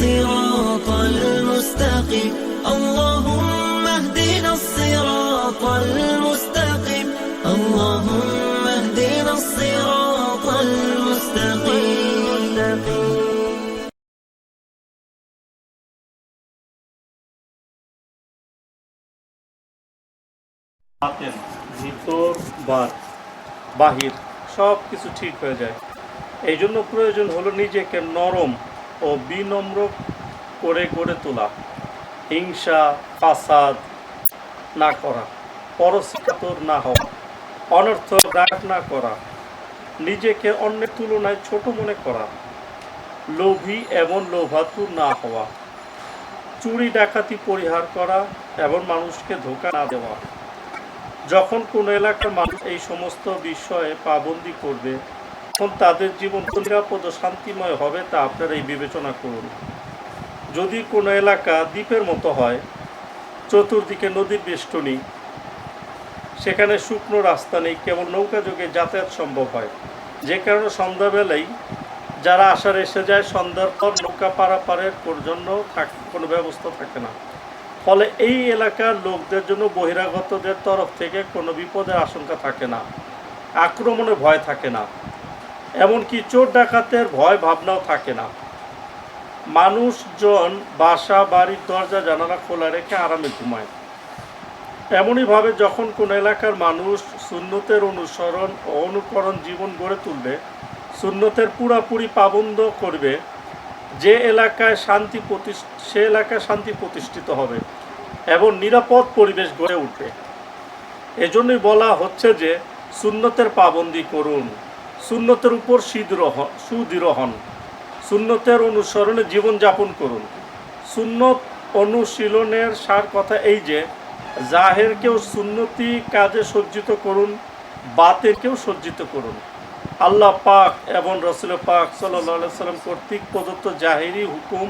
الصراط المستقيم اللهم اهدنا الصراط المستقيم اللهم اهدنا الصراط المستقيم বাতেন ভিতর বার বাহির সব কিছু ঠিক হয়ে যায় এই জন্য প্রয়োজন হলো নিজেকে নরম ও বিনম্র করে গড়ে তোলা। হিংসা, ফাসাদ না করা পরস্কাতর না হওয়া অনর্থ রাগ না করা, নিজেকে অন্যের তুলনায় ছোট মনে করা, লোভী এবং লোভাতুর না হওয়া, চুরি ডাকাতি পরিহার করা এবং মানুষকে ধোকা না দেওয়া। যখন কোনো এলাকার মানুষ এই সমস্ত বিষয়ে পাবন্দি করবে তখন তাদের জীবন নিরাপদ ও শান্তিময় হবে তা আপনারা এই বিবেচনা করুন। যদি কোনো এলাকা দ্বীপের মতো হয়, চতুর্দিকে নদীর বেষ্টনী, সেখানে শুকনো রাস্তা নেই, কেবল নৌকা যোগে যাতায়াত সম্ভব হয়। যে কারণে সন্ধ্যাবেলায় যারা আসার এসে যায়, সন্ধ্যার পর নৌকা পারাপারের জন্য কোনো ব্যবস্থা থাকে না। ফলে এই এলাকার লোকদের জন্য বহিরাগতদের তরফ থেকে কোনো বিপদের আশঙ্কা থাকে না। আক্রমণের ভয় থাকে না। এমনকি চোর ডাকাতের ভয় ভাবনাও থাকে না। মানুষজন বাসা, বাড়ির দরজা, জানালা খোলা রেখে আরামে ঘুমায়। এমনইভাবে যখন কোনো এলাকার মানুষ সুন্নতের অনুসরণ ও অনুকরণ জীবন গড়ে তুলবে, সুন্নতের পুরাপুরি পাবন্দ করবে, যে এলাকায় শান্তি সে এলাকায় শান্তি প্রতিষ্ঠিত হবে, এবং নিরাপদ পরিবেশ গড়ে উঠবে। এজন্যই বলা হচ্ছে যে, সুন্নতের পাবন্দি করুন। সুন্নতের উপর সুদৃঢ় হন সুন্নতের অনুসরণে জীবনযাপন করুন। সুন্নত অনুশীলনের সার কথা এই যে, জাহেরকেও সুন্নতি কাজে সজ্জিত করুন বাতেরকেও সজ্জিত করুন। আল্লাহ পাক এবং রসুল পাক সাল্লাহ সাল্লাম কর্তৃক প্রদত্ত জাহেরি হুকুম,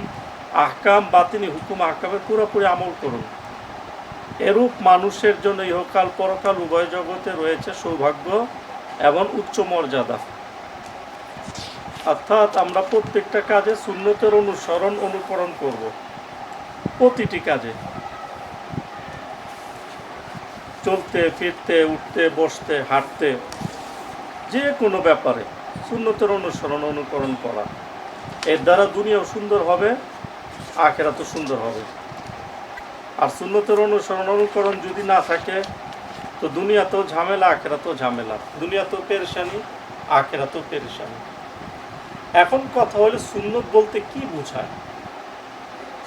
আহকাম বাতিনি হুকুম, আহকামের পুরোপুরি আমল করুন। এরূপ মানুষের জন্য ইহকাল পরকাল উভয় জগতে রয়েছে সৌভাগ্য। এবং উচ্চ মর্যাদা। অর্থাৎ আমরা প্রত্যেকটা কাজে শূন্যতের অনুসরণ অনুকরণ করব। প্রতিটি কাজে। চলতে, ফিরতে, উঠতে, বসতে, হাঁটতে, যে কোনো ব্যাপারে শূন্যতের অনুসরণ অনুকরণ করা। এর দ্বারা দুনিয়াও সুন্দর হবে আখেরা তো সুন্দর হবে। আর শূন্যতের অনুসরণ অনুকরণ যদি না থাকে তো দুনিয়া তো ঝামেলা, আখেরা তো ঝামেলা। দুনিয়া তো পেরেশানি, আখেরা তো পেরেশানি। এখন কথা হলো, সুন্নত বলতে কি বোঝায়?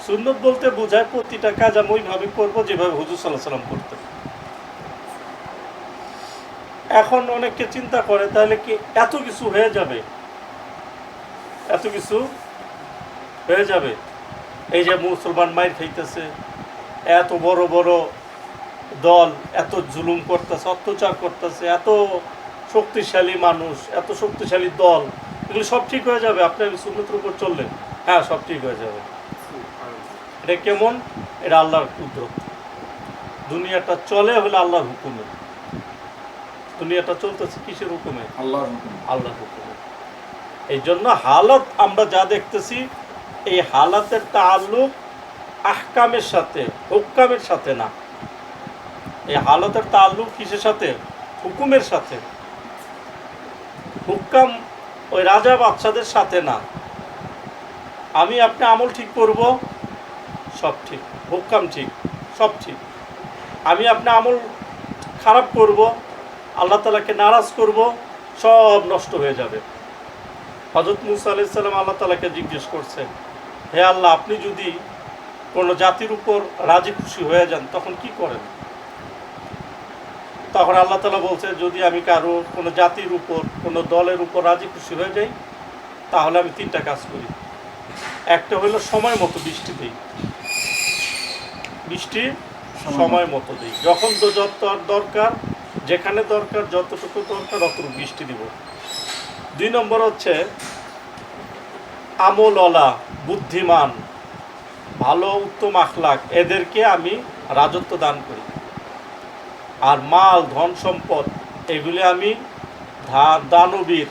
সুন্নত বলতে বোঝায়, প্রতিটা কাজ আমি ওইভাবে করব যেভাবে হুজুর সাল্লাহ সাল্লাম করতেন। এখন অনেকে চিন্তা করে, তাহলে কি এত কিছু হয়ে যাবে? এত কিছু হয়ে যাবে? এই যে মুসলমান মাইর খাইতেছে, এত বড় বড় দল এত জুলুম করতেছে অত্যাচার করতেছে এত শক্তিশালী মানুষ এত শক্তিশালী দল এগুলো সব ঠিক হয়ে যাবে? আপনি সুন্নতের উপর চললেন হ্যাঁ সব ঠিক হয়ে যাবে। এটা কেমন? এটা আল্লাহর কুদরত। দুনিয়াটা চলে হলে আল্লাহর হুকুমে। দুনিয়াটা চলতেছে কিসের হুকুমে? আল্লাহর হুকুম। আল্লাহর হুকুমে। এই জন্য হালত আমরা যা দেখতেছি এই হালাতের তাল্লুক আহকামের সাথে হুকামের সাথে না। এই হালতের তাল্লুক কিসের সাথে? হুকুমের সাথে। হুকাম ওই রাজা বাচ্চাদের সাথে না। আমি আপনি আমল ঠিক করব? সব ঠিক। হুকাম ঠিক। সব ঠিক। আমি আপনি আমল খারাপ করব? আল্লাহ তালাকে নারাজ করব? সব নষ্ট হয়ে যাবে। হজরত মুসা আলাইসাল্লাম আল্লাহ তালাকে জিজ্ঞেস করছেন, হে আল্লাহ, আপনি যদি কোনো জাতির উপর রাজি খুশি হয়ে যান, তখন কি করেন? তখন আল্লাহ তালা বলছে যদি আমি কারও কোনো জাতির উপর কোনো দলের উপর রাজি খুশি হয়ে যাই তাহলে আমি তিনটা কাজ করি। একটা হলো সময় মতো বৃষ্টি দিই। বৃষ্টি সময় মতো দিই। যখন তো যত দরকার যেখানে দরকার যতটুকু দরকার অতটুকু বৃষ্টি দিব। দুই নম্বর হচ্ছে আমলওয়ালা বুদ্ধিমান ভালো উত্তম আখলাক এদেরকে আমি রাজত্ব দান করি। আর মাল, ধন সম্পদ, এগুলি আমি দানবীর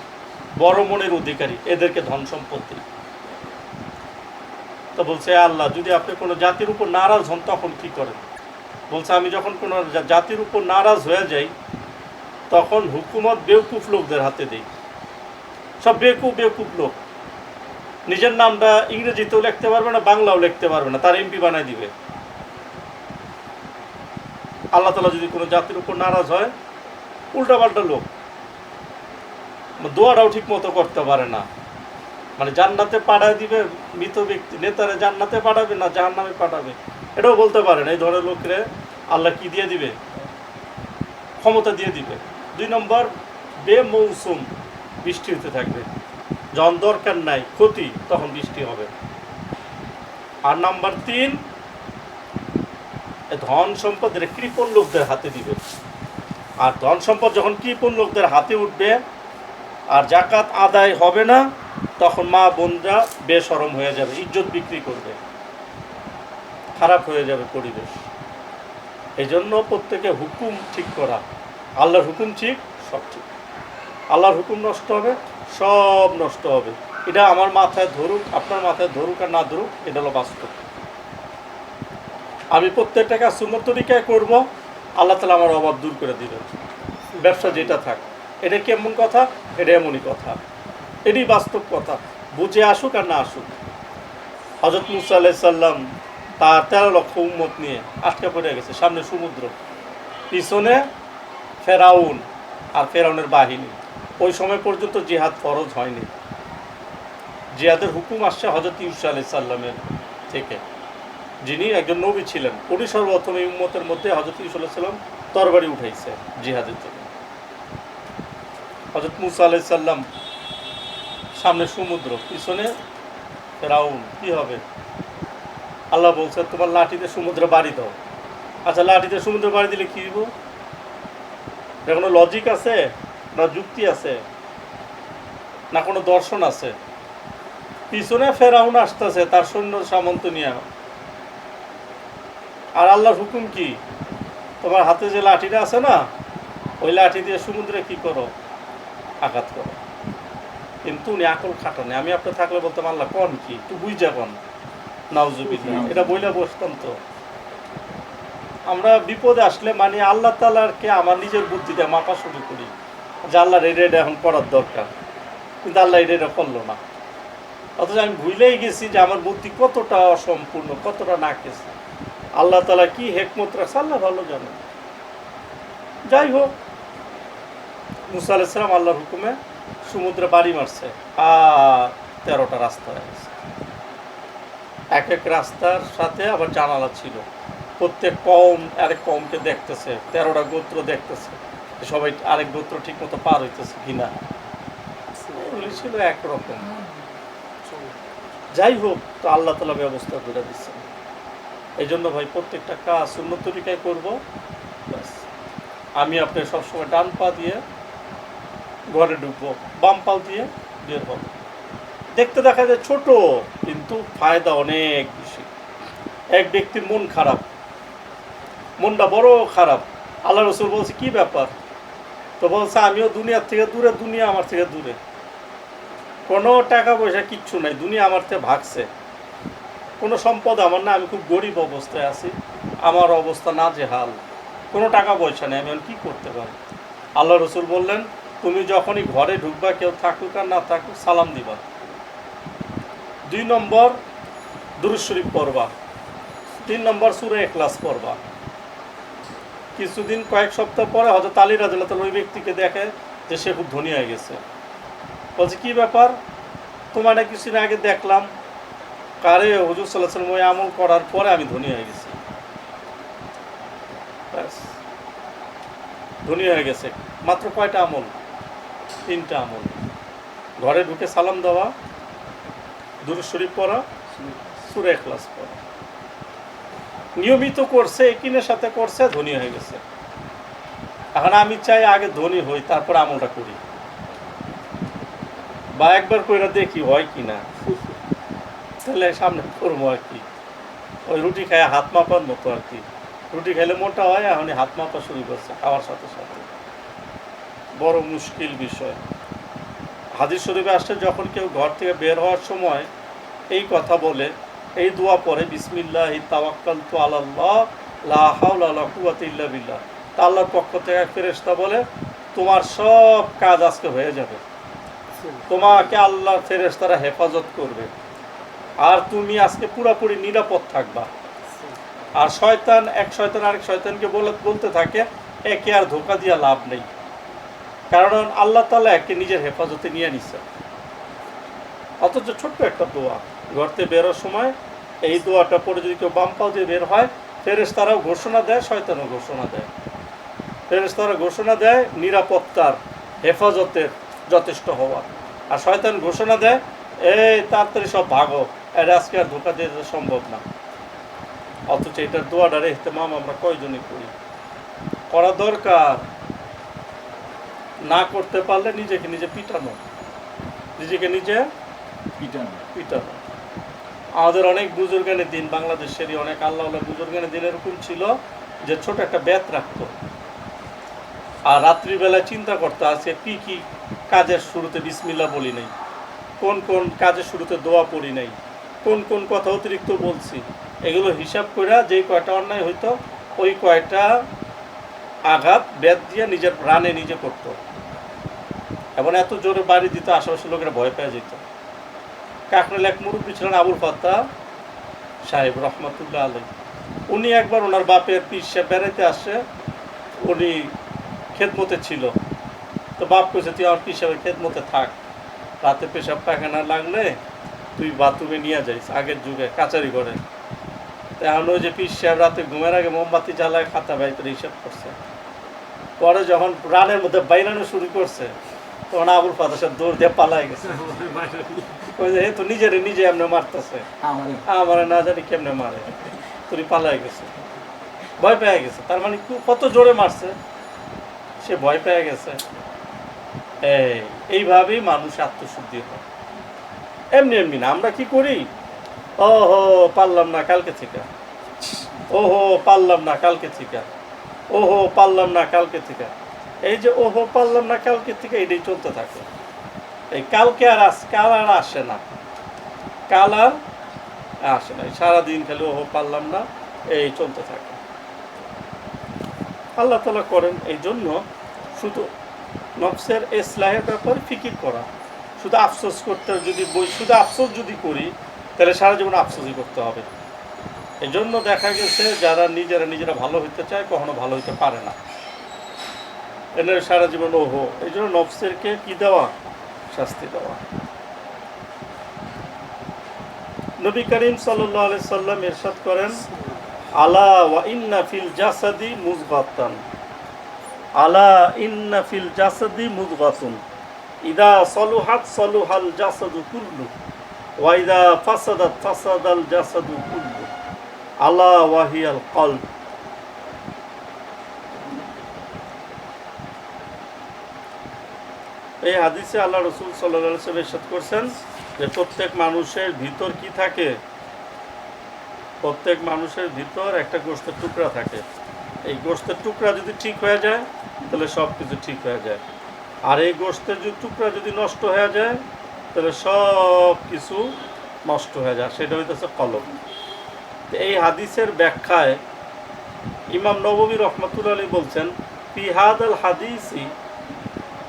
বড় মনের অধিকারী, এদেরকে ধন সম্পদ দিই। তো বলছে আল্লাহ, যদি আপনি কোনো জাতির উপর নারাজ হন, তখন কি করেন? বলছে, আমি যখন কোনো জাতির উপর নারাজ হয়ে যাই, তখন হুকুমত বেউকুফ লোকদের হাতে দিই। সব বেকুব বেকুব লোক। নিজের নামটা ইংরেজিতেও লিখতে পারবে না, বাংলাও লিখতে পারবে না, তার এমপি বানায় দিবে। আল্লাহ তালা যদি কোনো জাতির উপর নারাজ হয়, উল্টাপাল্টা লোক। দোয়াটাও ঠিক মতো করতে পারে না। মানে জান্নাতে পাঠায় দিবে, মৃত ব্যক্তি, নেতারা জান্নাতে পাঠাবে না জাহান নামে পাঠাবে। এটাও বলতে পারে না, এই ধরনের লোকের আল্লাহ কি দিয়ে দিবে? ক্ষমতা দিয়ে দিবে। দুই নম্বর, বেমৌসুম বৃষ্টি হতে থাকবে। যখন দরকার নাই, ক্ষতি, তখন বৃষ্টি হবে। আর নাম্বার তিন ধন সম্পদ এটা কৃপণ লোকদের হাতে দিবে। আর ধন সম্পদ যখন কৃপণ লোকদের হাতে উঠবে, আর জাকাত আদায় হবে না, তখন মা বোনরা বেসরম হয়ে যাবে, ইজ্জত বিক্রি করবে। খারাপ হয়ে যাবে পরিবেশ। এই জন্য প্রত্যেকে হুকুম ঠিক করা। আল্লাহর হুকুম ঠিক, সব ঠিক। আল্লাহর হুকুম নষ্ট হবে, সব নষ্ট হবে। এটা আমার মাথায় ধরুক, আপনার মাথায় ধরুক আর না ধরুক, এটা হলো বাস্তব। আমি প্রত্যেকটা কাজ সুন্নত তরিকায় করব, আল্লাহ তালা আমার অভাব দূর করে দিবেন। ব্যবসা যেটা থাক, এটা কি এমন কথা? এটা এমনই কথা। এটাই বাস্তব কথা। বুঝে আসুক আর না আসুক। হজরত মুসা আলাই সাল্লাম তার তেরো লক্ষ উম্মত নিয়ে আটকা পড়ে গেছে, সামনে সমুদ্র। পিছনে ফেরাউন আর ফেরাউনের বাহিনী। ওই সময় পর্যন্ত জিহাদ ফরজ হয়নি। জিহাদের হুকুম আসছে হজরত ইউসা আলাইসাল্লামের থেকে। যিনি একজন নবী ছিলেন, উনি সর্বপ্রথম এই উম্মতের মধ্যে হজরত ইউসা তরবারি উঠাইছে জিহাদের জন্য। হজরত মুসা আলাইহিস সাল্লাম সামনে সমুদ্র, পিছনে ফেরাউন, কি হবে? আল্লাহ বলছে তোমার লাঠিতে সমুদ্রে বাড়ি দাও। আচ্ছা লাঠিতে সমুদ্রে বাড়ি দিলে কি হইব? এটা কোনো লজিক আছে না যুক্তি আছে? না কোনো দর্শন আছে? পিছনে ফেরাউন আসতেছে, তার সৈন্য সামন্ত নিয়ে আর আল্লাহর হুকুম কি? তোমার হাতে যে লাঠিটা আছে না ওই লাঠি দিয়ে সমুদ্রে কি করো? আঘাত করো। কিন্তু উনি আকল খাটানে আমি আপনার থাকলে বলতাম আল্লাহ কন কি? একটু বুঝ যাবন নাউজুবিল্লাহ। এটা বইলে বসতাম তো। আমরা বিপদে আসলে মানে আল্লাহ তালারকে আমার নিজের বুদ্ধিতে মাপা শুরু করি যে আল্লাহর এটা এটা এখন করার দরকার। কিন্তু আল্লাহ এটা এটা করল না। অথচ আমি ভুলেই গেছি যে আমার বুদ্ধি কতটা অসম্পূর্ণ কতটা নাকেস আল্লাহ তালা কি হেকমত রাখছে আল্লাহ ভালো জানে। যাই হোক, মুসা আলাইসালাম আল্লাহর হুকুমে সমুদ্রে বাড়ি মারছে, আর তেরোটা রাস্তা হয়ে এক এক রাস্তার সাথে আবার জানালা ছিল। প্রত্যেক কম আরেক কমকে দেখতেছে, তেরোটা গোত্র দেখতেছে। সবাই আরেক গোত্র ঠিক মতো পার হইতেছে কিনা। ছিল একরকম। যাই হোক, তো আল্লাহ তালা ব্যবস্থা করে দিচ্ছেন এই জন্য ভাই প্রত্যেকটা কাজ শূন্য তরিকায় করব। ব্যাস। আমি আপনার সবসময় ডান পা দিয়ে ঘরে ঢুকবো, বাম পা দিয়ে বের হব। দেখতে দেখা যায় ছোট, কিন্তু ফায়দা অনেক বেশি। এক ব্যক্তির মন খারাপ, মনটা বড় খারাপ। আল্লাহ রসুল বলছে, কি ব্যাপার? তো বলছে, আমিও দুনিয়ার থেকে দূরে, দুনিয়া আমার থেকে দূরে। কোনো টাকা পয়সা কিচ্ছু নাই, দুনিয়া আমার থেকে ভাগছে। কোনো সম্পদ আমার না, আমি খুব গরিব অবস্থায় আছি। আমার অবস্থা না যে হাল কোনো টাকা পয়সা নেই, আমি এখন কী করতে পারি? আল্লাহ রসুল বললেন, তুমি যখনই ঘরে ঢুকবা, কেউ থাকুক আর না থাকুক, সালাম দিবা। দুই নম্বর, দুরুদ শরীফ পড়বা। তিন নম্বর, সুরে এখলাস পড়বা। কিছুদিন, কয়েক সপ্তাহ পরে হয়তো তালি রাজা ওই ব্যক্তিকে দেখে যে সে খুব ধনী হয়ে গেছে। বলছে, কী ব্যাপার? তোমার কিছুদিন আগে দেখলাম কারে হুজুর সাল্লাহ ওই আমল করার পরে আমি ধনী হয়ে গেছি। ধনী হয়ে গেছে। মাত্র কয়টা আমল? তিনটা আমল। ঘরে ঢুকে সালাম দেওয়া দুরুদ শরীফ পড়া, সুরে এখলাস পড়া। নিয়মিত করছে, একিনের সাথে করছে, ধনী হয়ে গেছে। এখন আমি চাই আগে ধনী হই, তারপর আমলটা করি। বা একবার কইরা দেখি হয় কি না তাহলে সামনে করব আর কি। ওই রুটি খায় হাত মাপার মতো আর কি। রুটি খাইলে মোটা হয় এখন হাত মাপা শুরু করছে খাওয়ার সাথে সাথে। বড় মুশকিল বিষয়। হাদিস শরীফে আসছে, যখন কেউ ঘর থেকে বের হওয়ার সময় এই কথা বলে, এই দোয়া পরে বিসমিল্লাহ তাওয়াক্কাল তো আল্লাহ লা হাওলা ওয়ালা কুওয়াতা ইল্লা বিল্লাহ। তা আল্লাহর পক্ষ থেকে ফেরেশতা বলে, তোমার সব কাজ আজকে হয়ে যাবে। তোমাকে আল্লাহ ফেরেশতারা হেফাজত করবে। আর তুমি আজকে পুরাপুরি নিরাপদ থাকবা। আর শয়তান, এক শয়তান আরেক শয়তানকে বলে, বলতে থাকে, একে আর ধোকা দিয়া লাভ নেই। কারণ আল্লাহ তালা একে নিজের হেফাজতে নিয়ে নিছে। অথচ ছোট্ট একটা দোয়া, ঘরতে বেরোর সময় এই দোয়াটা পরে যদি কেউ বাম পাও দিয়ে বের হয় ফেরেস তারাও ঘোষণা দেয়, শয়তানও ঘোষণা দেয়। ফেরেস তারা ঘোষণা দেয়, নিরাপত্তার হেফাজতের যথেষ্ট হওয়া। আর শয়তান ঘোষণা দেয়, এই তাড়াতাড়ি সব ভাগো। এটা আজকে আর ধোকা দিয়ে সম্ভব না। অথচ এটার দোয়াটার ইহতেমাম আমরা কয়জনই করি। করা দরকার। না করতে পারলে নিজেকে নিজে পিটানো। নিজেকে নিজে পিটানো। পিটানো। আমাদের অনেক বুজুর্গানের দিন বাংলাদেশেরই অনেক আল্লাহ বুজুর্গানের দিন এরকম ছিল যে ছোট একটা ব্যাত রাখতো। আর রাত্রিবেলায় চিন্তা করতো আজকে কি কি কাজের শুরুতে বিসমিল্লা বলি নাই। কোন কোন কাজের শুরুতে দোয়া পড়ি নাই। কোন কোন কথা অতিরিক্ত বলছি? এগুলো হিসাব করে যেই কয়টা অন্যায় হইতো, ওই কয়টা আঘাত বেদ দিয়ে নিজের প্রাণে নিজে করতো। এবং এত জোরে বাড়ি দিত, আশেপাশের লোকেরা ভয় পেয়ে যেত। কাকরাল এক মুরব্বী ছিলেন, আবুল ফাত্তা সাহেব, রহমতুল্লাহ আলী উনি একবার ওনার বাপের পিসে বেড়াইতে আসে, উনি খেদমতে ছিল। তো বাপ কইছে, তুই আমার পিসাবের খেদমতে থাক। রাতে পেশাব পায়খানা লাগলে তুই বাথরুমে নিয়ে যাইস আগের যুগে কাচারি করে। এখন ওই যে পিস সাহেব রাতে ঘুমের আগে মোমবাতি জ্বালায় খাতা বাইতে হিসাব করছে। পরে যখন রানের মধ্যে বাইরানো শুরু করছে তখন আবুল সাথে দৌড় দিয়ে পালাই গেছে। ওই যে এ তো নিজেরে নিজে এমনি মারতেছে। আমারে। না জানি কেমনে মারে। তুই পালাই গেছে। ভয় পেয়ে গেছে। তার মানে কত জোরে মারছে? সে ভয় পেয়ে গেছে। এই এইভাবেই মানুষ আত্মশুদ্ধি হয়। এমনি এমনি না, আমরা কি করি? ও হো পারলাম না কালকে থেকে। ওহো, পারলাম না কালকে থেকে। ওহো, পারলাম না কালকে থেকে। এই যে ওহো, পারলাম না কালকে থেকে, এটাই চলতে থাকে। এই কালকে আর আস, কাল আর আসে না। কাল আর আসে না। সারাদিন খালি ওহো, পারলাম না, এই চলতে থাকে। আল্লাহ তালা করেন এই জন্য শুধু নফসের ইসলাহের ব্যাপারে ফিকির করা। শুধু আফসোস করতে যদি শুধু আফসোস যদি করি, তাহলে সারা জীবন আফসোসই করতে হবে। এই জন্য দেখা গেছে যারা নিজেরা নিজেরা ভালো হইতে চায়, কখনো ভালো হইতে পারে না। এদের সারা জীবন, ওহো, এই জন্য নফসেরকে কি দেওয়া? শাস্তি দেওয়া। নবী করিম সাল্লাহ আলি সাল্লাম এরশাদ করেন, আলা ওয়া ইন্না ফিল জাসাদি মুজগাতান। আলা ইন্না ফিল জাসাদি মুজগাতুন। ইদা সলুহাত সলুহাল জাসাদু কুল্লু, ওয়া ইদা ফাসাদাত ফাসাদাল জাসাদু কুল্লু, আলা ওয়াহিয়াল কলব। এই হাদিসে আল্লাহ রসুল সাল্লাহ সাল্লাম এরশাদ করছেন যে প্রত্যেক মানুষের ভিতর কি থাকে? প্রত্যেক মানুষের ভিতর একটা গোষ্ঠের টুকরা থাকে। এই গোষ্ঠের টুকরা যদি ঠিক হয়ে যায়, তাহলে সব কিছু ঠিক হয়ে যায়। আর এই গোষ্ঠের যদি টুকরা যদি নষ্ট হয়ে যায়, তাহলে সব কিছু নষ্ট হয়ে যায়। সেটা হইতেছে কলম। এই হাদিসের ব্যাখ্যায় ইমাম নববী রহমতুল্লা আলী বলছেন ফিহাদ আল হাদিসি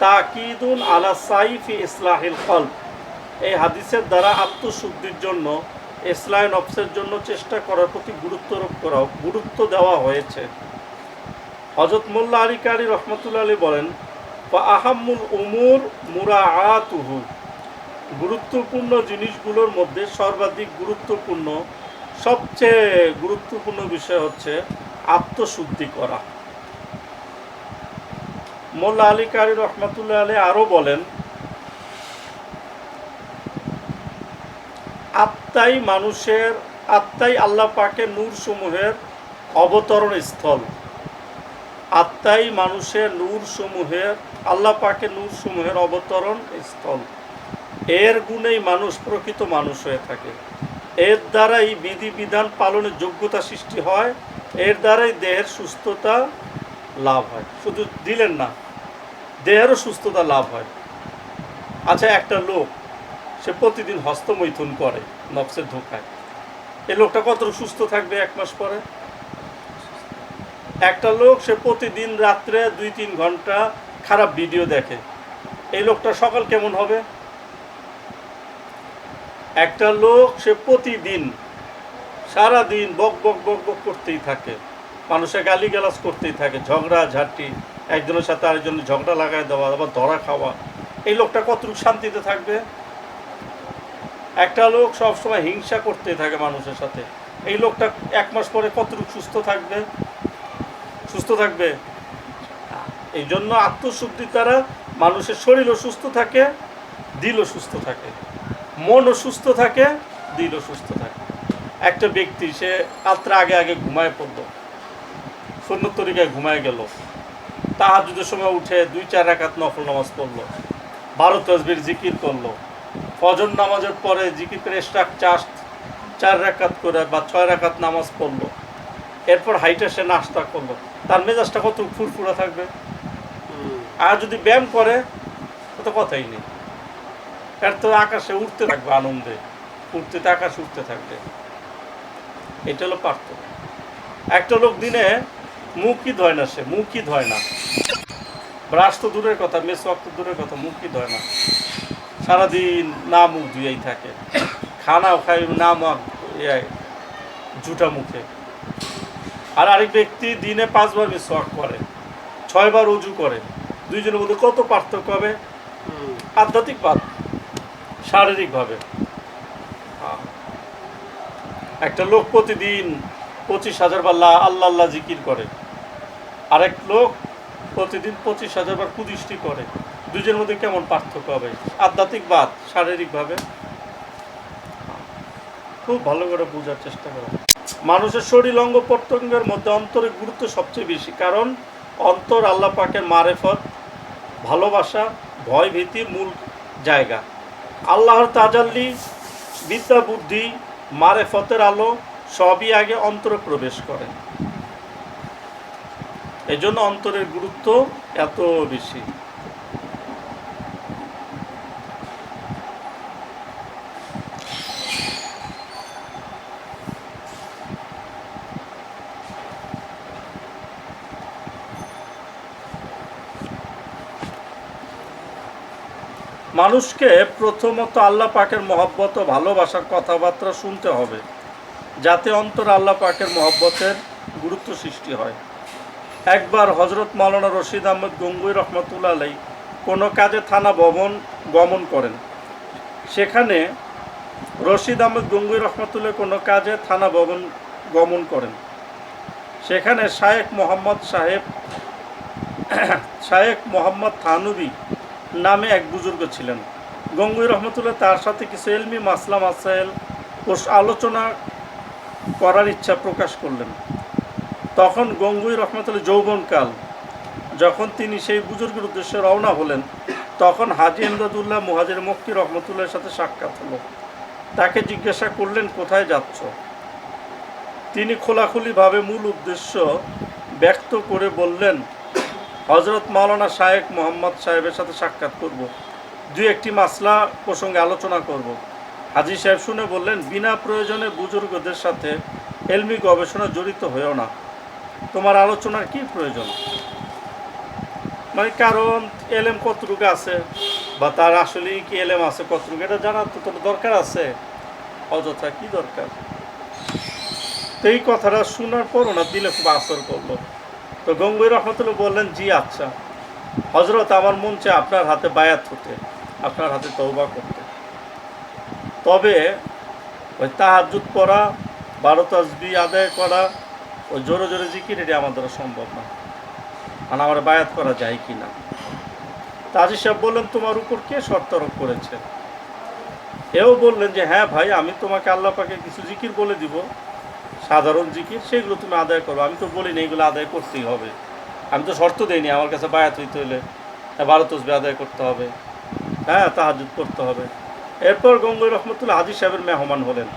তাকিদুন আলা সাইফি ইসলাহিল কলব। এই হাদিসের দ্বারা আত্মশুদ্ধির জন্য ইসলাম নফসের জন্য চেষ্টা করার প্রতি গুরুত্ব আরোপ করা, গুরুত্ব দেওয়া হয়েছে। হজরত মোল্লা আলী কারি রহমতুল্লা আলী বলেন বা আহাম্মুল উমুর মুরা আতুহু গুরুত্বপূর্ণ জিনিসগুলোর মধ্যে সর্বাধিক গুরুত্বপূর্ণ, সবচেয়ে গুরুত্বপূর্ণ বিষয় হচ্ছে আত্মশুদ্ধি করা। মোল্লা আলী কারি রহমতুল্লাহ আলী আরও বলেন, আত্মাই মানুষের, আত্মাই আল্লাহ পাকে নূর সমূহের অবতরণ স্থল আত্মাই মানুষের নূর সমূহের আল্লাহ পাকের নূর সমূহের অবতরণ স্থল। এর গুণেই মানুষ প্রকৃত মানুষ হয়ে থাকে। এর দ্বারাই বিধিবিধান পালনের যোগ্যতা সৃষ্টি হয়, এর দ্বারাই দেহের সুস্থতা লাভ হয়। শুধু দিলেন না, দেহেরও সুস্থতা লাভ হয়। আচ্ছা একটা লোক, সে প্রতিদিন হস্তমৈথুন করে নফসের ধোকায়। এই লোকটা কতটুকু সুস্থ থাকবে এক মাস পরে? একটা লোক, সে প্রতিদিন রাত্রে দুই তিন ঘণ্টা খারাপ ভিডিও দেখে। এই লোকটা সকাল কেমন হবে? একটা লোক, সে প্রতিদিন সারা দিন বক বক বক বক করতেই থাকে। মানুষের গালি গালাজ করতেই থাকে, ঝগড়া, ঝাঁটি, একজনের সাথে আরেকজনের ঝগড়া লাগাই দেওয়া, আবার ধরা খাওয়া। এই লোকটা কতটুকু শান্তিতে থাকবে? একটা লোক সবসময় হিংসা করতেই থাকে মানুষের সাথে। এই লোকটা এক মাস পরে কতটুকু সুস্থ থাকবে? সুস্থ থাকবে। এই জন্য আত্মশুদ্ধি দ্বারা মানুষের শরীরও সুস্থ থাকে, দিলও সুস্থ থাকে। মনও সুস্থ থাকে, দিলও সুস্থ থাকে। একটা ব্যক্তি, সে রাত্রে আগে আগে ঘুমায় পড়ল। সুন্নত তরিকায় ঘুমায় গেল। তাহাজুদের সময় উঠে দুই, চার রাকাত নফল নামাজ পড়ল। বারো তসবির জিকির করল। ফজর নামাজের পরে জিকির করে স্টাক চাষ চার রাকাত করে বা ছয় রাকাত নামাজ পড়ল। এরপর হাইটে সে নাস্তা করল তার মেজাজটা কত ফুরফুরা থাকবে। আর যদি ব্যায়াম করে তো কথাই নেই। এর তো আকাশে উঠতে থাকবে আনন্দে। উঠতে তো আকাশে উঠতে থাকবে। এটা হলো পার্থক্য। একটা লোক দিনে মুখই ধয় না সে মুখই ধয় না। ব্রাশ তো দূরের কথা মেসওয়াক তো দূরের কথা মুখই ধয় না। সারাদিন না মুখ ধুয়েই থাকে। খানাও খাই না মুখ ইয়ে, জুটা মুখে। আর আরেক ব্যক্তি দিনে পাঁচবার মিসওয়াক করে ছয়বার উজু করে। দুইজনের মধ্যে কত পার্থক্য হবে? আধ্যাত্মিকবাদ শারীরিকভাবে। একটা লোক প্রতিদিন পঁচিশ হাজার বার লা- আল্লাহ আল্লাহ জিকির করে। আরেক লোক প্রতিদিন পঁচিশ হাজার বার কুদৃষ্টি করে। দুজনের মধ্যে কেমন পার্থক্য হবে? আধ্যাত্মিকবাদ শারীরিকভাবে। খুব ভালো করে বোঝার চেষ্টা করো। মানুষের শরীর অঙ্গ প্রত্যঙ্গের মধ্যে অন্তরের গুরুত্ব সবচেয়ে বেশি। কারণ অন্তর আল্লাহ পাকের মারেফত, ভালোবাসা, ভয় ভীতির মূল জায়গা। আল্লাহর তাজাল্লি, বিদ্যা বুদ্ধি, মারেফতের আলো সবই আগে অন্তরে প্রবেশ করে। এই জন্য অন্তরের গুরুত্ব এত বেশি। মানুষকে প্রথমত আল্লাহ পাকের মহব্বত ও ভালোবাসার কথাবার্তা শুনতে হবে, যাতে অন্তর আল্লাহ পাকের মহব্বতের গুরুত্ব সৃষ্টি হয়। একবার হজরত মাওলানা রশিদ আহমদ গঙ্গুই রহমতুল্লা আলাই কোনো কাজে থানা ভবন গমন করেন। সেখানে রশিদ আহমদ গঙ্গুই রহমতুল্লাহ কোনো কাজে থানা ভবন গমন করেন। সেখানে শায়েক মোহাম্মদ সাহেব শায়েক মোহাম্মদ থানুবি নামে এক বুজুর্গ ছিলেন। গঙ্গুই রহমতুল্লাহ তার সাথে কিছু এলমি মাসলা মাসাইল ও আলোচনা করার ইচ্ছা প্রকাশ করলেন। তখন গঙ্গুই রহমতুল্লাহ যৌবনকাল, যখন তিনি সেই বুজুর্গের উদ্দেশ্যে রওনা হলেন, তখন হাজি এমদাদুল্লাহ মুহাজির মক্কি রহমতুল্লাহের সাথে সাক্ষাৎ হলো। তাকে জিজ্ঞাসা করলেন, কোথায় যাচ্ছ? তিনি খোলাখুলিভাবে মূল উদ্দেশ্য ব্যক্ত করে বললেন হজরত মাওলানা শায়েক মোহাম্মদ সাহেবের সাথে সাক্ষাৎ করব। দু একটি মাসলা প্রসঙ্গে আলোচনা করব। হাজি সাহেব শুনে বললেন, বিনা প্রয়োজনে বুজুর্গদের সাথে এলমি গবেষণা জড়িত হয়েও না। তোমার আলোচনার কি প্রয়োজন? মানে কারণ এলএম কতটুকু আছে বা তার আসলে কি এলএম আছে কতটুকু, এটা জানার তো তোর দরকার আছে। অযথা কি দরকার? তো এই কথাটা শোনার পর ওনার দিলে খুব আসর করল। তো গঙ্গুই রহমতুল্লাহ বললেন, জি আচ্ছা। হজরত আমার মন চায় আপনার হাতে বায়াত হতে, আপনার হাতে তৌবা করতে। তবে ওই তাহাজুদ পড়া, বারো তসবি আদায় করা, ওই জোরে জোরে জিকির, এটি আমার দ্বারা সম্ভব না। মানে আমার বায়াত করা যায় কি না? তাজি সাহেব বললেন, তোমার উপর কে শর্ত আরোপ করেছে? এও বললেন যে হ্যাঁ ভাই, আমি তোমাকে আল্লাহ পাকে কিছু জিকির বলে দিব। সাধারণ জিকির, সেগুলো তুমি আদায় করো। আমি তো বলিনি এগুলো আদায় করতেই হবে। আমি তো শর্ত দেইনি, আমার কাছে বায়াত হইতে হলে বারো তসবি আদায় করতে হবে। হ্যাঁ তাহাজুদ করতে হবে। এরপর গঙ্গুই রহমতুল্লাহ হাজির সাহেবের মেহমান হলেন।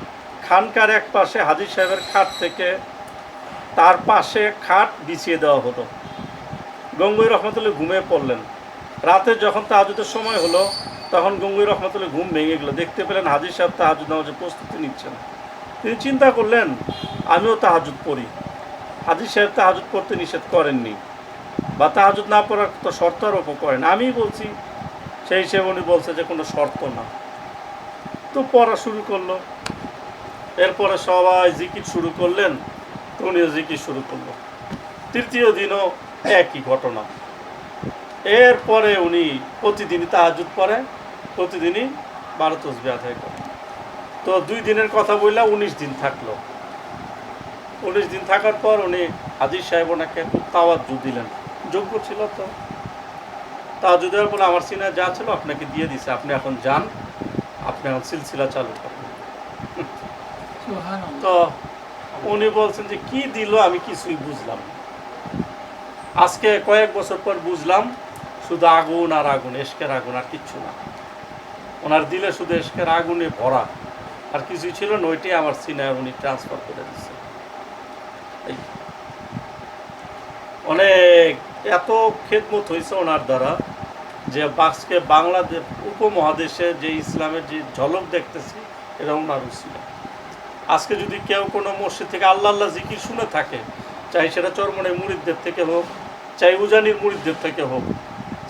খানকার এক পাশে হাজির সাহেবের খাট থেকে তার পাশে খাট বিছিয়ে দেওয়া হলো। গঙ্গুই রহমতুল্লাহ ঘুমিয়ে পড়লেন। রাতে যখন তাহাজুদের সময় হলো, তখন গঙ্গুই রহমতুল্লাহ ঘুম ভেঙে গেলো। দেখতে পেলেন হাজির সাহেব তাহাজুদ নামাজের প্রস্তুতি নিচ্ছেন। তিনি চিন্তা করলেন, আমিও তাহাজুদ পড়ি। হাজির সাহেব তাহাজুদ পড়তে নিষেধ করেননি বা তাহাজুদ না পড়ার তো শর্ত আরোপ করেন। আমি বলছি, সেই হিসেবে উনি বলছে যে কোনো শর্ত না। তো পড়া শুরু করল। এরপরে সবাই জিকির শুরু করলেন উনিও জিকির শুরু করল। তৃতীয় দিনও একই ঘটনা। এরপরে উনি প্রতিদিনই তাহাজুদ পড়ে প্রতিদিনই বারো তসবি আদায় করে তো দুই দিনের কথা বললে উনিশ দিন থাকল। উনিশ দিন থাকার পর উনি হাজির সাহেব ওনাকে খুব তাওয়াজ্জু দিলেন। যোগ্য ছিল তো। তাওয়াজ্জু দেওয়ার পর আমার সিনে যা ছিল আপনাকে দিয়ে দিছে। আপনি এখন যান আপনি এখন সিলসিলা চালু করেন। তো উনি বলছেন যে কি দিল আমি কিছুই বুঝলাম আজকে কয়েক বছর পর বুঝলাম শুধু আগুন আর আগুন এসকের আগুন আর কিচ্ছু না। ওনার দিলে শুধু এসকের আগুনে ভরা। আর কিছুই ছিল না, ওইটাই আমার সিনায় উনি ট্রান্সফার করে দিচ্ছে অনেক, এত খেদমত হয়েছে ওনার দ্বারা যে আজকে বাংলাদেশ, উপমহাদেশে যে ইসলামের যে ঝলক দেখতেছি, এটা ওনার উচিত। আজকে যদি কেউ কোনো মসজিদ থেকে আল্লাহ আল্লাহ জিকির শুনে থাকে, চাই সেটা চরমনে মুরিদদের থেকে হোক, চাই উজানির মুরিদদের থেকে হোক,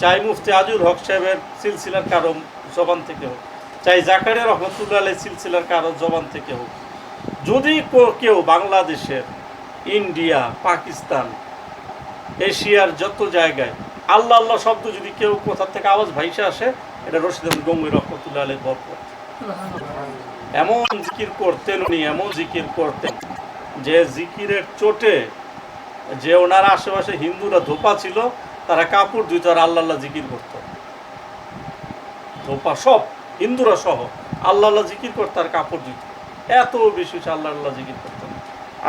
চাই মুফতি আজুল হক সাহেবের সিলসিলার কারণ জবান থেকে হোক চাই জাকারিয়া রহমতুল্লাহ আলাই সিলসিলার কারও জবান থেকে হোক। যদি কেউ বাংলাদেশের, ইন্ডিয়া, পাকিস্তান, এশিয়ার যত জায়গায়, আল্লাহ আল্লাহ শব্দ যদি কেউ কোথা থেকে আওয়াজ ভাইসে আসে, এটা রশিদ গঙ্গি রহমতুল্লাহ আলাই বরকত। এমন জিকির করতেন উনি, এমন জিকির করতেন যে জিকিরের চোটে যে ওনার আশেপাশে হিন্দুরা ধোপা ছিল, তারা কাপড় ধুইত আর আল্লাহ আল্লাহ জিকির করত। ধোপা সব হিন্দুরা সহ আল্লাহ আল্লাহ জিকির করতো আর কাপড় ধুইত এত বেশি হচ্ছে আল্লাহ আল্লাহ জিকির করতেন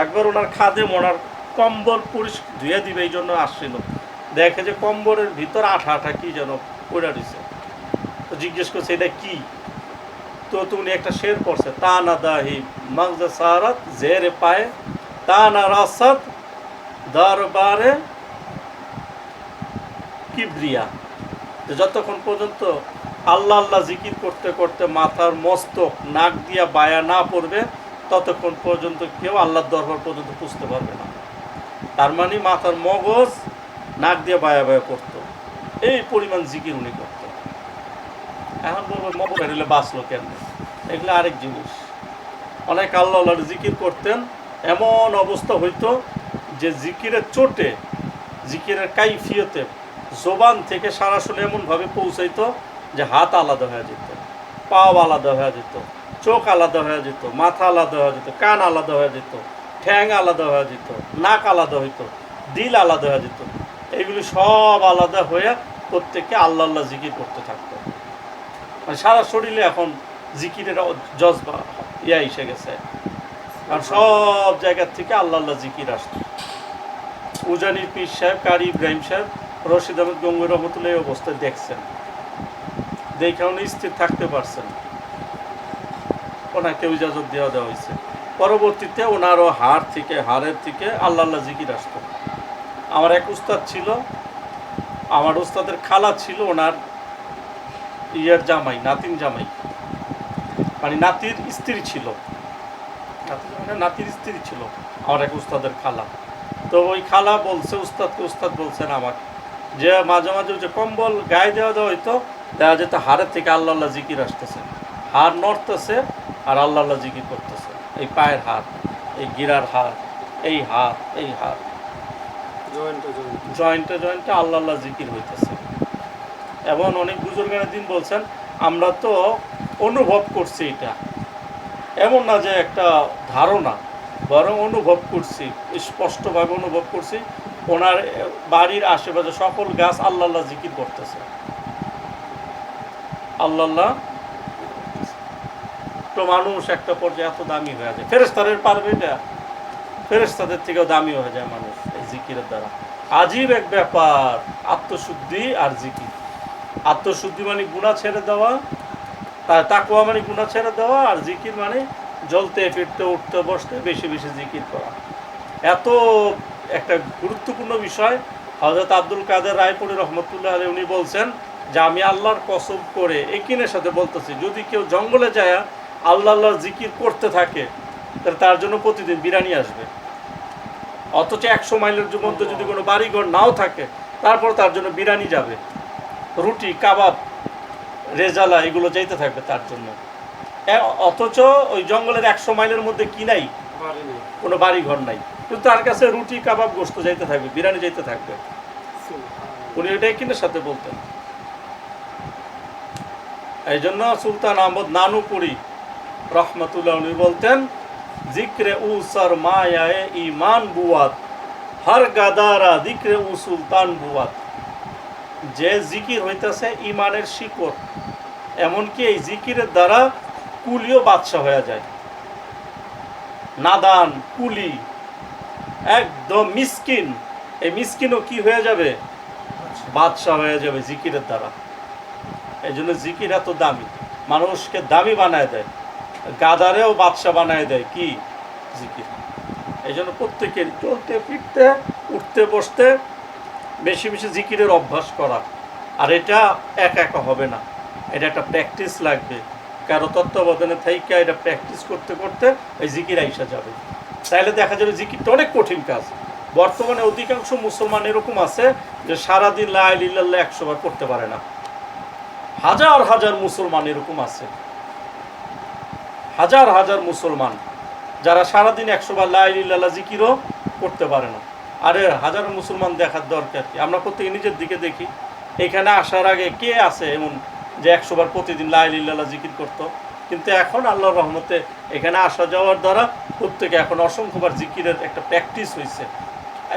একবার ওনার খাদে ওনার কম্বল পরিষ ধুয়ে দিবে এই জন্য আসছিল। দেখে যে কম্বলের ভিতর আঠা আঠা কি যেন পড়ে দিছে তো জিজ্ঞেস করছে, এটা কি? তো তুমি একটা শের পড়ছে তা না দাহি মগজ সারাত জেরে পায়ে তা না রাসাত দরবারে কিবরিয়া। যতক্ষণ পর্যন্ত আল্লাহ আল্লাহ জিকির করতে করতে মাথার মস্তক, নাক দিয়া বায়া না পড়বে, ততক্ষণ পর্যন্ত কেউ আল্লাহর দরবার পর্যন্ত পুষতে পারবে না। তার মানে মাথার মগজ, নাক দিয়ে বায়া বায়া পড়তো। এই পরিমাণ জিকির উনি করতো। এখন বলব, মগজ বেরোলে বাঁচলো কেন এগুলো আরেক জিনিস। অনেক আল্লাহ আল্লাহর জিকির করতেন, এমন অবস্থা হইতো যে জিকিরের চোটে, জিকিরের কাইফিয়তে জোবান থেকে সরাসরি এমনভাবে পৌঁছাইতো যে হাত আলাদা হয়ে যেত, পাও আলাদা হয়ে যেত, চোখ আলাদা হয়ে যেত, মাথা আলাদা হয়ে যেত, কান আলাদা হয়ে যেত, ঠ্যাং আলাদা হয়ে যেত, নাক আলাদা হইতো, দিল আলাদা হয়ে যেত। এগুলি সব আলাদা হয়ে প্রত্যেককে আল্লাহ আল্লাহ জিকির করতে থাকতো। মানে সারা শরীরে এখন জিকিরের জজবা, ইয়া এসে গেছে। কারণ সব জায়গার থেকে আল্লাহ আল্লাহ জিকির আসতো। উজানির পীর সাহেব, কারি ইব্রাহিম সাহেব, রশিদ আহমেদ গঙ্গুর রহমতুল্লাহ এই অবস্থায় দেখছেন। দেখে উনি স্থির থাকতে পারছেন। ওনাকে ইজাজত দেওয়া দেওয়া হয়েছে। পরবর্তীতে ওনারও হাড় থেকে হাড়ের থেকে আল্লাহ আল্লাহ জিকির আসতো। আমার এক উস্তাদ ছিল, আমার উস্তাদের খালা ছিল ওনার ইয়ার জামাই নাতিন জামাই। মানে নাতির স্ত্রী ছিল। নাতির স্ত্রী ছিল, আমার এক উস্তাদের খালা। তো ওই খালা বলছে, উস্তাদকে উস্তাদ বলছেন আমাকে। যে মাঝে মাঝে যে কম্বল গায়ে দেওয়া দেওয়া হইতো দেখা যেত হাড়ের থেকে আল্লাহ আল্লাহ জিকির আসতেছে। হাড় নড়তেছে আর আল্লাহ আল্লাহ জিকির করতেছে। এই পায়ের হাত এই গিরার হাত এই হাত এই হাত জয়েন্টে জয়েন্টে। আল্লাহ আল্লাহ জিকির হইতেছে। এবং অনেক বুজুর্গের দিন বলছেন আমরা তো অনুভব করছি এটা। এমন না যে একটা ধারণা বরং অনুভব করছি স্পষ্টভাবে অনুভব করছি। ওনার বাড়ির আশেপাশে সকল গাছ আল্লাহ আল্লাহ জিকির করতেছে। আল্লাহ তো মানুষ একটা পর্যায়ে এত দামি হয়ে যায়। ফেরেস্তারের পারবে এটা? ফেরেস্তাদের থেকেও দামি হয়ে যায় মানুষ এই জিকিরের দ্বারা। আজীব এক ব্যাপার, আত্মশুদ্ধি আর জিকির। আত্মশুদ্ধি মানে গুণা ছেড়ে দেওয়া তার তাকুয়া মানে গুণা ছেড়ে দেওয়া, আর জিকির মানে জলতে ফিরতে, উঠতে, বসতে, বেশি বেশি জিকির করা। এত একটা গুরুত্বপূর্ণ বিষয় হজরত আব্দুল কাদের রায়পুরি রহমতুল্লাহ আলী উনি বলছেন যে আমি আল্লাহর কসব করে একিনের সাথে বলতেছি যদি কেউ জঙ্গলে যায় আল্লাহ আল্লাহর জিকির করতে থাকে তাহলে তার জন্য প্রতিদিন বিরিয়ানি আসবে। অথচ একশো মাইলের মধ্যে যদি কোনো বাড়িঘর নাও থাকে তারপর তার জন্য বিরিয়ানি যাবে। রুটি কাবাব রেজালা এগুলো যাইতে থাকবে তার জন্য। অথচ ওই জঙ্গলের একশো মাইলের মধ্যে কি নাই? কোনো বাড়িঘর নাই। কিন্তু তার কাছে রুটি কাবাব গোস্ত যাইতে থাকবে বিরিয়ানি যাইতে থাকবে। উনি এটাই কিনের সাথে বলতেন। এই জন্য সুলতান আহমদ নানুপুরি রহমতুল্লাহ উনি বলতেন, জিক্রে উ সর মায়ায়ে ইমান বুয়াত, হর গাদারা জিক্রে উ সুলতান বুয়াত। যে জিকির হইতেছে ইমানের শিকড়, এমনকি এই জিকিরের দ্বারা কুলিও বাদশাহ হয়ে যায়। নাদান, কুলি, একদম মিসকিন, এই মিসকিনও কি হয়ে যাবে? বাদশাহ হয়ে যাবে জিকিরের দ্বারা। এই জন্য জিকির এত দামি। মানুষকে দামি বানায় দেয়। গাদারেও বাদশা বানায় দেয়। কি জিকির? এই জন্য প্রত্যেকের চলতে, ফিরতে, উঠতে, বসতে বেশি বেশি জিকিরের অভ্যাস করা। আর এটা একা একা হবে না। এটা একটা প্র্যাকটিস লাগবে। কারও তত্ত্বাবধানে থাইকা এটা প্র্যাকটিস করতে করতে এই জিকির আইসা যাবে। তাহলে দেখা যাবে জিকিরটা অনেক কঠিন কাজ। বর্তমানে অধিকাংশ মুসলমান এরকম আছে যে সারাদিন লাই লিল্লাহ একশোবার করতে পারে না। হাজার হাজার মুসলমান এরকম আছে। হাজার হাজার মুসলমান যারা সারাদিন একশো বার লাই লিল্লাহ জিকিরও করতে পারে না। আরে হাজার মুসলমান দেখার দরকার কি? আমরা প্রত্যেকে নিজের দিকে দেখি। এখানে আসার আগে কে আছে এমন যে একশো বার প্রতিদিন লাই লিল্লাহ জিকির করতো? কিন্তু এখন আল্লাহর রহমতে এখানে আসা যাওয়ার দ্বারা প্রত্যেকে এখন অসংখ্যবার জিকিরের একটা প্র্যাকটিস হয়েছে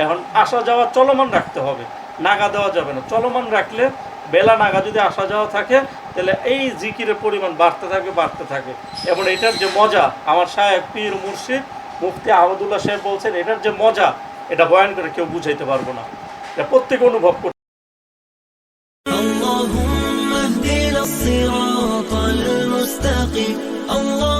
এখন আসা যাওয়া চলমান রাখতে হবে। নাগা দেওয়া যাবে না। চলমান রাখলে বেলা নাগা যদি আসা যাওয়া থাকে তাহলে এই জিকিরের পরিমাণ বাড়তে থাকবে বাড়তে থাকবে এবং এটার যে মজা আমার সাহেব পীর মুর্শিদ মুফতি আহমদুল্লাহ সাহেব বলছেন এটার যে মজা এটা বয়ান করে কেউ বুঝাইতে পারবো না এটা প্রত্যেকে অনুভব করতে اللهم اهدنا الصراط المستقيم اللهم